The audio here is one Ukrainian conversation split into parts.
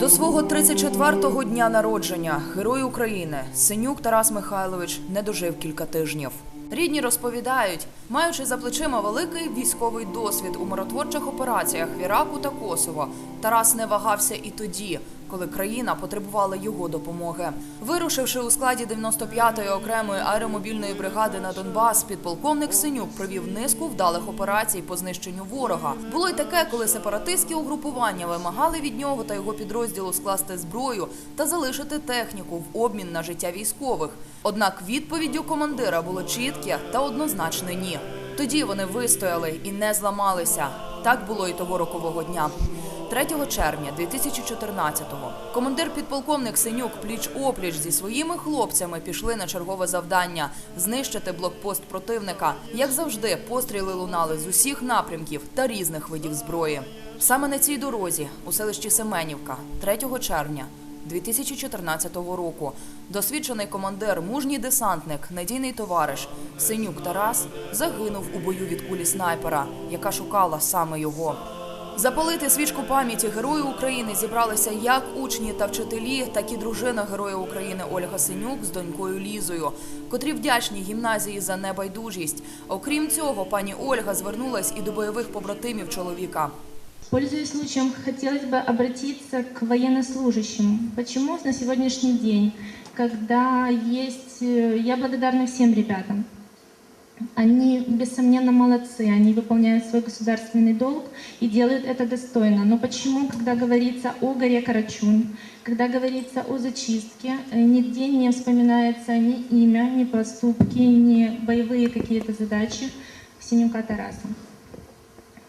До свого 34-го дня народження герой України Синюк Тарас Михайлович не дожив кілька тижнів. Рідні розповідають, маючи за плечима великий військовий досвід у миротворчих операціях в Іраку та Косово, Тарас не вагався і тоді, коли країна потребувала його допомоги. Вирушивши у складі 95-ї окремої аеромобільної бригади на Донбас, підполковник Синюк провів низку вдалих операцій по знищенню ворога. Було й таке, коли сепаратистські угрупування вимагали від нього та його підрозділу скласти зброю та залишити техніку в обмін на життя військових. Однак відповіддю командира було чітке та однозначне ні. Тоді вони вистояли і не зламалися. Так було і того рокового дня. 3 червня 2014-го командир підполковник Синюк пліч опліч зі своїми хлопцями пішли на чергове завдання знищити блокпост противника. Як завжди, постріли лунали з усіх напрямків та різних видів зброї. Саме на цій дорозі, у селищі Семенівка, 3 червня 2014 року, досвідчений командир, мужній десантник, надійний товариш Синюк Тарас загинув у бою від кулі снайпера, яка шукала саме його. Запалити свічку пам'яті Герою України зібралися як учні та вчителі, так і дружина Героя України Ольга Синюк з донькою Лізою, котрі вдячні гімназії за небайдужість. Окрім цього, пані Ольга звернулась і до бойових побратимів чоловіка. Пользуясь случаем, хотелось бы обратиться к военнослужащим. Почему на сегодняшний день, когда есть... э, Я благодарна всем ребятам. Они, бессомненно, молодцы, они выполняют свой государственный долг и делают это достойно. Но почему, когда говорится о горе Карачун, когда говорится о зачистке, э, нигде не вспоминается ни имя, ни поступки, ни боевые какие-то задачи Синюка Тараса?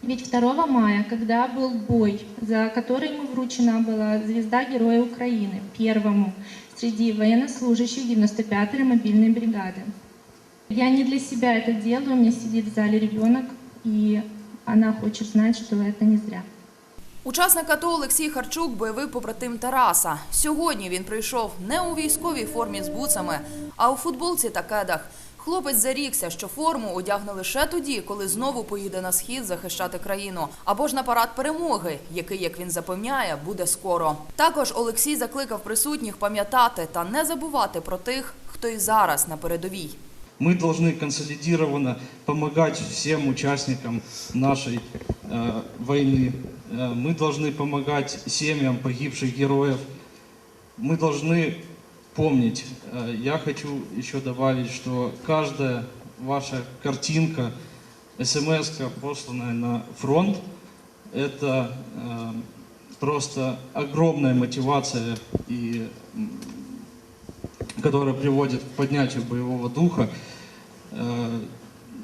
Ведь 2 мая, когда был бой, за который ему вручена была звезда Героя Украины, первому среди военнослужащих 95-й мобильной бригады. Я не для себя это делаю, у меня сидит в зале ребенок, и она хочет знать, что это не зря. Учасник АТО Олексій Харчук бойовий побратим Тараса. Сьогодні він прийшов не у військовій формі з буцами, а у футболці та кедах. Хлопець зарікся, що форму одягне лише тоді, коли знову поїде на схід захищати країну, або ж на парад перемоги, який, як він запевняє, буде скоро. Також Олексій закликав присутніх пам'ятати та не забувати про тих, хто і зараз на передовій. Мы должны консолидированно помогать всем участникам нашей э, войны. Э, мы должны помогать семьям погибших героев. Мы должны помнить. Э, я хочу еще добавить, что каждая ваша картинка, смс посланная на фронт, это э, просто огромная мотивация и которая приводит к поднятию боевого духа. Э,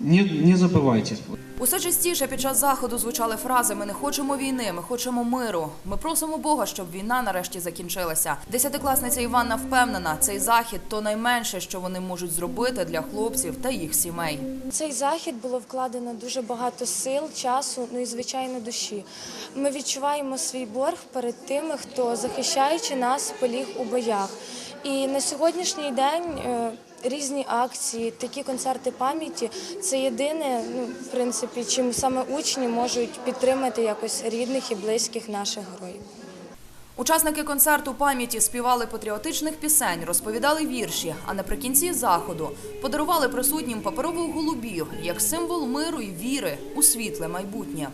Не, не забывайте. Усе частіше під час заходу звучали фрази Ми не хочемо війни, ми хочемо миру. Ми просимо Бога, щоб війна нарешті закінчилася. Десятикласниця Іванна впевнена, цей захід то найменше, що вони можуть зробити для хлопців та їх сімей. В Цей захід було вкладено дуже багато сил, часу, ну і звичайно душі. Ми відчуваємо свій борг перед тими, хто захищаючи нас, поліг у боях. І на сьогоднішній день е, різні акції, такі концерти пам'яті це єдине, ну в принципі, чим саме учні можуть підтримати якось рідних і близьких наших героїв. Учасники концерту пам'яті співали патріотичних пісень, розповідали вірші, а наприкінці заходу подарували присутнім паперових голубів як символ миру і віри у світле майбутнє.